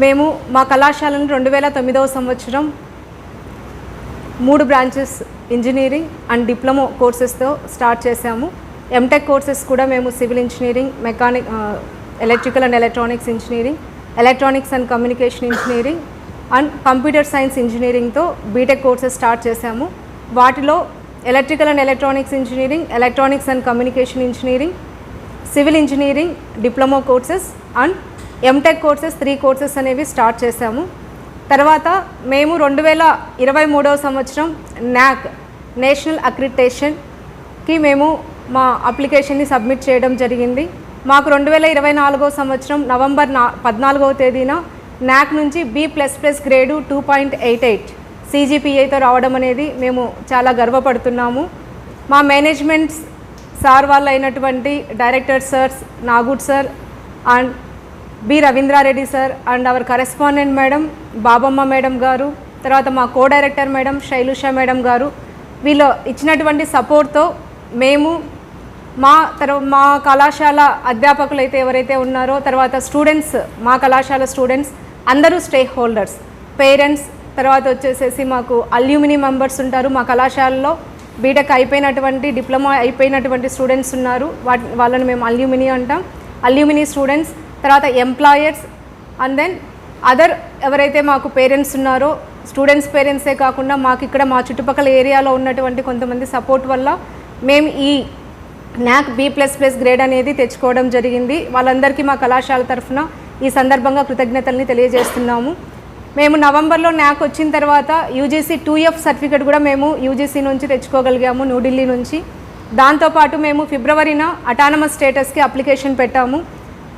మేము మా కళాశాలను రెండు వేల తొమ్మిదవ సంవత్సరం మూడు బ్రాంచెస్ ఇంజనీరింగ్ అండ్ డిప్లొమా కోర్సెస్తో స్టార్ట్ చేశాము. ఎంటెక్ కోర్సెస్ కూడా మేము civil engineering mechanic electrical and electronics engineering electronics and communication engineering and computer science ఇంజనీరింగ్తో BTech courses start చేశాము. వాటిలో electrical and electronics engineering electronics and communication engineering civil engineering diploma courses and MTech courses three courses అనేవి start చేశాము. తర్వాత మేము రెండు వేల ఇరవై మూడవ సంవత్సరం న్యాక్ నేషనల్ అక్రిటేషన్కి మేము మా అప్లికేషన్ని సబ్మిట్ చేయడం జరిగింది. మాకు రెండు వేల ఇరవై నాలుగో సంవత్సరం నవంబర్ నా పద్నాలుగవ తేదీన న్యాక్ నుంచి B plus plus grade two point eight eight సీజీపీఐతో రావడం అనేది మేము చాలా గర్వపడుతున్నాము. మా మేనేజ్మెంట్స్ సార్ వాళ్ళు అయినటువంటి director sirs నాగూడ్ sir and B Ravindra Reddy sir and our correspondent madam Babamma madam గారు తర్వాత మా co director madam Sailusha madam గారు. వీళ్ళు ఇచ్చినటువంటి సపోర్ట్తో మేము మా తర్వా మా కళాశాల అధ్యాపకులు అయితే ఎవరైతే ఉన్నారో తర్వాత స్టూడెంట్స్ మా కళాశాల స్టూడెంట్స్ అందరూ స్టేక్ హోల్డర్స్ పేరెంట్స్ తర్వాత వచ్చేసేసి మాకు అల్యూమిని మెంబర్స్ ఉంటారు మా కళాశాలలో. బీటెక్ అయిపోయినటువంటి డిప్లొమా అయిపోయినటువంటి స్టూడెంట్స్ ఉన్నారు. వాటి వాళ్ళని మేము అల్యూమిని అంటాం. అల్యూమిని స్టూడెంట్స్ తర్వాత ఎంప్లాయర్స్ అండ్ దెన్ అదర్ ఎవరైతే మాకు పేరెంట్స్ ఉన్నారో స్టూడెంట్స్ పేరెంట్సే కాకుండా మాకు ఇక్కడ మా చుట్టుపక్కల ఏరియాలో ఉన్నటువంటి కొంతమంది సపోర్ట్ వల్ల మేము ఈ NAAC B plus plus grade అనేది తెచ్చుకోవడం జరిగింది. వాళ్ళందరికీ మా కళాశాల తరఫున ఈ సందర్భంగా కృతజ్ఞతల్ని తెలియజేస్తున్నాము. మేము నవంబర్లో న్యాక్ వచ్చిన తర్వాత యూజీసీ టూ ఎఫ్ సర్టిఫికేట్ కూడా మేము యూజీసీ నుంచి తెచ్చుకోగలిగాము న్యూఢిల్లీ నుంచి. దాంతోపాటు మేము ఫిబ్రవరిన అటానమస్ స్టేటస్కి అప్లికేషన్ పెట్టాము.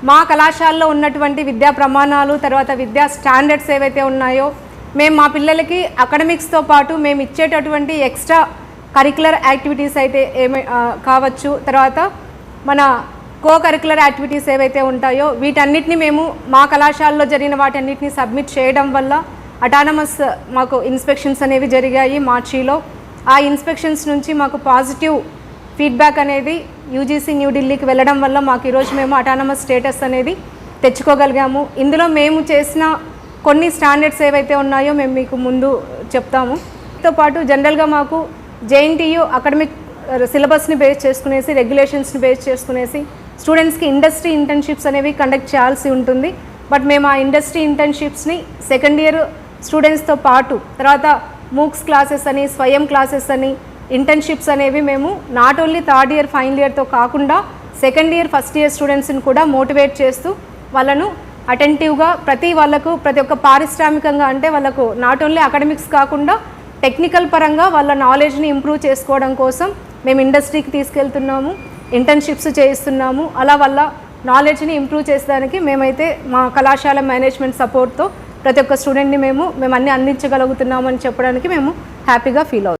మా కళాశాలలో ఉన్నటువంటి విద్యా ప్రమాణాలు తర్వాత విద్యా స్టాండర్డ్స్ ఏవైతే ఉన్నాయో మేము మా పిల్లలకి అకాడమిక్స్తో పాటు మేము ఇచ్చేటటువంటి ఎక్స్ట్రా కరికులర్ యాక్టివిటీస్ అయితే ఏమై కావచ్చు. తర్వాత మన కో కరికులర్ యాక్టివిటీస్ ఏవైతే ఉంటాయో వీటన్నిటిని మేము మా కళాశాలలో జరిగిన వాటన్నిటిని సబ్మిట్ చేయడం వల్ల అటానమస్ మాకు ఇన్స్పెక్షన్స్ అనేవి జరిగాయి మార్చిలో. ఆ ఇన్స్పెక్షన్స్ నుంచి మాకు పాజిటివ్ ఫీడ్బ్యాక్ అనేది యూజీసీ న్యూఢిల్లీకి వెళ్ళడం వల్ల మాకు ఈరోజు మేము అటానమస్ స్టేటస్ అనేది తెచ్చుకోగలిగాము. ఇందులో మేము చేసిన కొన్ని స్టాండర్డ్స్ ఏవైతే ఉన్నాయో మేము మీకు ముందు చెప్తాము. తో పాటు జనరల్గా మాకు జేఎన్టీయు అకాడమిక్ సిలబస్ని బేస్ చేసుకునేసి రెగ్యులేషన్స్ని బేస్ చేసుకునేసి స్టూడెంట్స్కి ఇండస్ట్రీ ఇంటర్న్షిప్స్ అనేవి కండక్ట్ చేయాల్సి ఉంటుంది. బట్ మేము ఆ ఇండస్ట్రీ ఇంటర్న్షిప్స్ని సెకండ్ ఇయర్ స్టూడెంట్స్తో పాటు తర్వాత మూక్స్ క్లాసెస్ అని స్వయం క్లాసెస్ అని ఇంటర్న్షిప్స్ అనేవి మేము not only third year final ఇయర్తో కాకుండా సెకండ్ ఇయర్ ఫస్ట్ ఇయర్ స్టూడెంట్స్ని కూడా మోటివేట్ చేస్తూ వాళ్ళను అటెంటివ్గా ప్రతి వాళ్ళకు ప్రతి ఒక్క పారిశ్రామికంగా అంటే వాళ్ళకు నాట్ ఓన్లీ అకాడమిక్స్ కాకుండా టెక్నికల్ పరంగా వాళ్ళ నాలెడ్జ్ని ఇంప్రూవ్ చేసుకోవడం కోసం మేము ఇండస్ట్రీకి తీసుకెళ్తున్నాము ఇంటర్న్షిప్స్ చేయిస్తున్నాము. అలా వాళ్ళ నాలెడ్జ్ని ఇంప్రూవ్ చేసేదానికి మేమైతే మా కళాశాల మేనేజ్మెంట్ సపోర్ట్తో ప్రతి ఒక్క స్టూడెంట్ని మేము మేము అన్ని అందించగలుగుతున్నామని చెప్పడానికి మేము హ్యాపీగా ఫీల్ అవుతాం